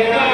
Yeah.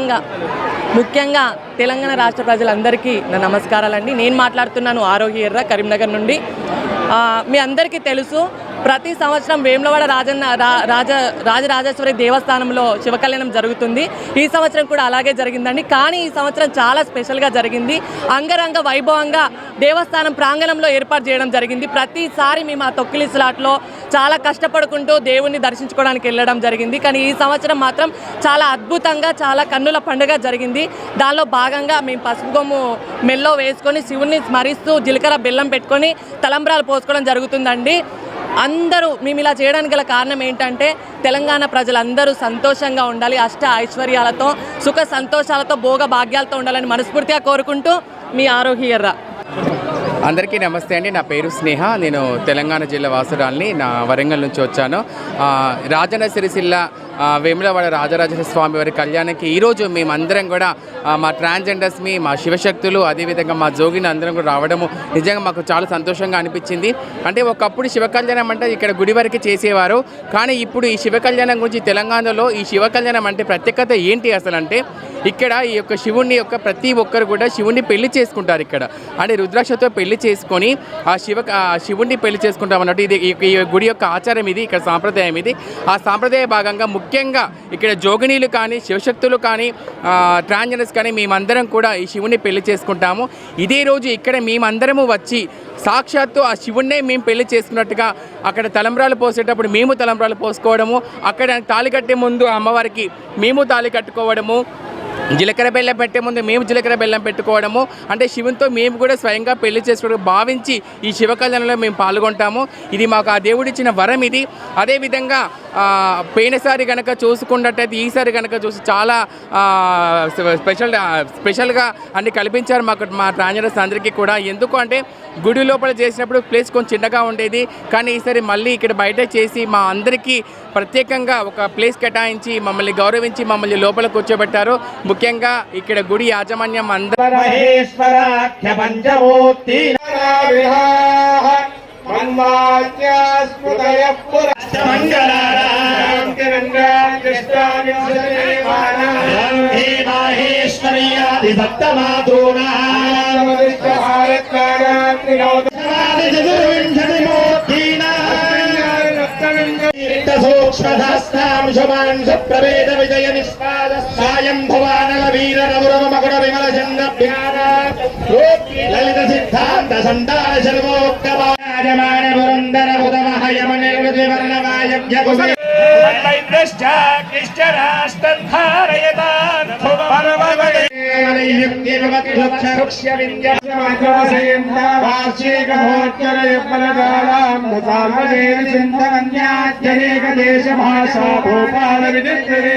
ముఖ్యంగా ముఖ్యంగా తెలంగాణ రాష్ట్ర ప్రజలందరికీ నా నమస్కారాలండి. నేను మాట్లాడుతున్నాను ఆరోగ్య ఎర్ర కరీంనగర్ నుండి. మీ అందరికీ తెలుసు ప్రతి సంవత్సరం వేములవాడ రాజన్న రా- రాజ రాజరాజేశ్వరి దేవస్థానంలో శివకళ్యాణం జరుగుతుంది. ఈ సంవత్సరం కూడా అలాగే జరిగిందండి. కానీ ఈ సంవత్సరం చాలా స్పెషల్గా జరిగింది. అంగరంగ వైభవంగా దేవస్థానం ప్రాంగణంలో ఏర్పాటు చేయడం జరిగింది. ప్రతిసారి మేము ఆ తొక్కిలి స్లాట్లో చాలా కష్టపడుకుంటూ దేవుణ్ణి దర్శించుకోవడానికి వెళ్ళడం జరిగింది. కానీ ఈ సంవత్సరం మాత్రం చాలా అద్భుతంగా చాలా కన్నుల పండుగ జరిగింది. దానిలో భాగంగా మేము పసుపు గొమ్ము మెల్లో వేసుకొని శివుణ్ణి స్మరిస్తూ జీలకర్ర బెల్లం పెట్టుకొని తలంబ్రాలు పోసుకోవడం జరుగుతుందండి. అందరూ మేము ఇలా చేయడానికి గల కారణం ఏంటంటే తెలంగాణ ప్రజలందరూ సంతోషంగా ఉండాలి అష్ట ఐశ్వర్యాలతో సుఖ సంతోషాలతో భోగ భాగ్యాలతో ఉండాలని మనస్ఫూర్తిగా కోరుకుంటూ మీ ఆరోగ్య అందరికీ నమస్తే అండి. నా పేరు స్నేహ. నేను తెలంగాణ జిల్లా వాసురాల్ని నా వరంగల్ నుంచి వచ్చాను. రాజన్న సిరిసిల్ల వేములవాడ రాజరాజేశ్వర స్వామి వారి కళ్యాణానికి ఈరోజు మేమందరం కూడా మా ట్రాన్స్జెండర్స్ని మా శివశక్తులు అదేవిధంగా మా జోగిని అందరం కూడా రావడము నిజంగా మాకు చాలా సంతోషంగా అనిపించింది. అంటే ఒకప్పుడు శివ కళ్యాణం అంటే ఇక్కడ గుడి వరకు చేసేవారు. కానీ ఇప్పుడు ఈ శివ కళ్యాణం గురించి తెలంగాణలో ఈ శివ కళ్యాణం అంటే ప్రత్యేకత ఏంటి అసలు అంటే ఇక్కడ ఈ యొక్క శివుణ్ణి యొక్క ప్రతి ఒక్కరు కూడా శివుణ్ణి పెళ్ళి చేసుకుంటారు ఇక్కడ. అంటే రుద్రాక్షతో పెళ్ళి చేసుకొని ఆ శివ ఆ శివుణ్ణి పెళ్ళి చేసుకుంటాం అన్నట్టు ఇది ఈ- ఈ గుడి యొక్క ఆచారం ఇది ఇక్కడ సాంప్రదాయం ఇది. ఆ సాంప్రదాయ భాగంగా ముఖ్యంగా ఇక్కడ జోగినీలు కానీ శివశక్తులు కానీ ట్రాన్జెండర్స్ కానీ మేమందరం కూడా ఈ శివుణ్ణి పెళ్ళి చేసుకుంటాము. ఇదే రోజు ఇక్కడ మేమందరము వచ్చి సాక్షాత్తు ఆ శివుణ్ణే మేము పెళ్ళి చేసుకున్నట్టుగా అక్కడ తలంబ్రాలు పోసేటప్పుడు మేము తలంబ్రాలు పోసుకోవడము అక్కడ తాళి కట్టే ముందు అమ్మవారికి మేము తాళి కట్టుకోవడము జీలకర్ర బెల్లం పెట్టే ముందు మేము జీలకర్ర బెల్లం పెట్టుకోవడము. అంటే శివునితో మేము కూడా స్వయంగా పెళ్ళి చేసుకోవడం భావించి ఈ శివ కళ్యాణంలో మేము పాల్గొంటాము. ఇది మాకు ఆ దేవుడిచ్చిన వరం ఇది. అదేవిధంగా పోయినసారి కనుక చూసుకున్నట్టయితే ఈసారి కనుక చూసి చాలా స్పెషల్ స్పెషల్గా అన్ని కల్పించారు మాకు మా ట్రాన్జర్స్ అందరికీ కూడా. ఎందుకు అంటే గుడి లోపల చేసినప్పుడు ప్లేస్ కొంచెం చిన్నగా ఉండేది. కానీ ఈసారి మళ్ళీ ఇక్కడ బయట చేసి మా అందరికీ ప్రత్యేకంగా ఒక ప్లేస్ కేటాయించి మమ్మల్ని గౌరవించి మమ్మల్ని లోపల కూర్చోబెట్టారు. ముఖ్యంగా ఇక్కడ గుడి యాజమాన్యం అందరూ మహేశ్వరాఖ్య పంచమూర్తి మన్వాచ్యాస్మృతయ పురష్టమంగళాది విజయ నిష్పాద సాయం భవానల వీర రఘురవ మకుడ విమల చంద్ర లలిత సిద్ధాంత సంతాన శర్మోక్తమాన పురందర ఉదమహ యమ నిర్వృతి భూపాల కుమే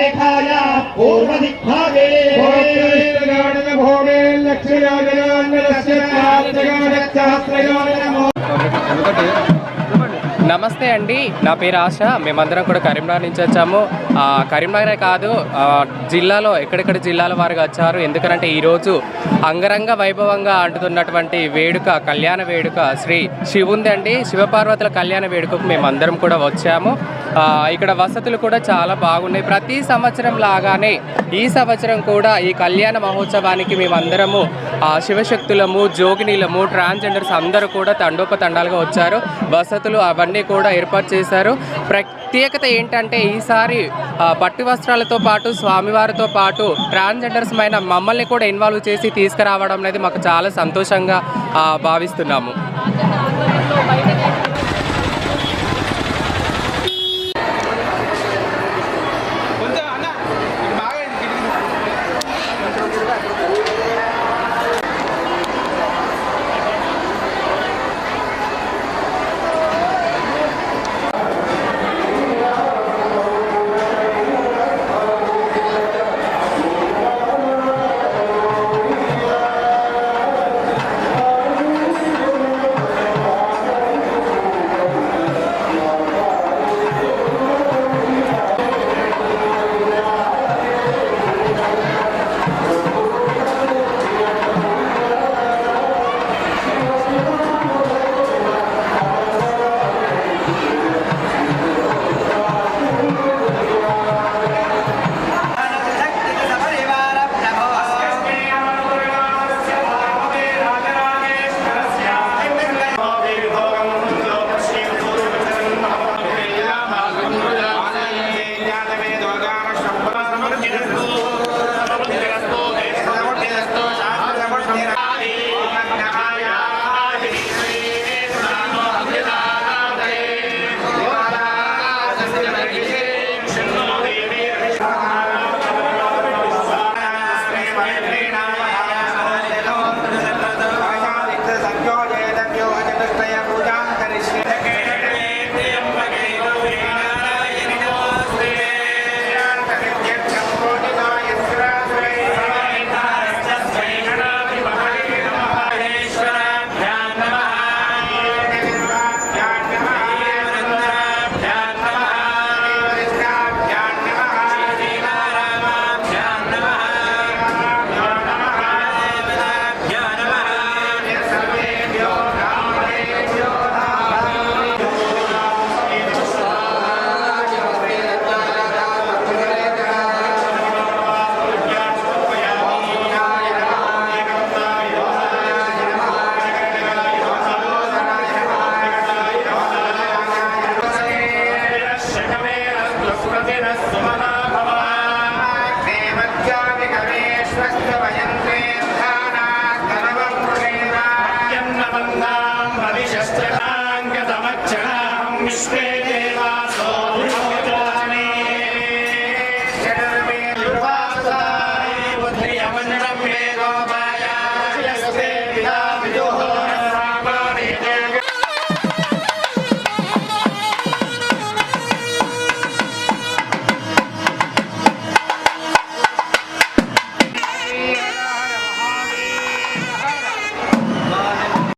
నమస్తే అండి. నా పేరు ఆశ. మేమందరం కూడా కరీంనగర్ నుంచి వచ్చాము. కరీంనగరే కాదు జిల్లాలో ఎక్కడెక్కడ జిల్లాల వారుగా వచ్చారు. ఎందుకంటే ఈరోజు అంగరంగ వైభవంగా అంటుతున్నటువంటి వేడుక కళ్యాణ వేడుక శ్రీ శివుంది అండి శివపార్వతుల కళ్యాణ వేడుకకు మేమందరం కూడా వచ్చాము. ఇక్కడ వసతులు కూడా చాలా బాగున్నాయి. ప్రతి సంవత్సరం లాగానే ఈ సంవత్సరం కూడా ఈ కళ్యాణ మహోత్సవానికి మేమందరము ఆ, శివశక్తులము జోగినీలము ట్రాన్స్జెండర్స్ అందరూ కూడా తండోపతండాలుగా వచ్చారు. వసతులు అవన్నీ కూడా ఏర్పాటు చేశారు. ప్రత్యేకత ఏంటంటే ఈసారి పట్టు వస్త్రాలతో పాటు స్వామివారితో పాటు ట్రాన్స్జెండర్స్ పైన మమ్మల్ని కూడా ఇన్వాల్వ్ చేసి తీసుకురావడం అనేది మాకు చాలా సంతోషంగా భావిస్తున్నాము.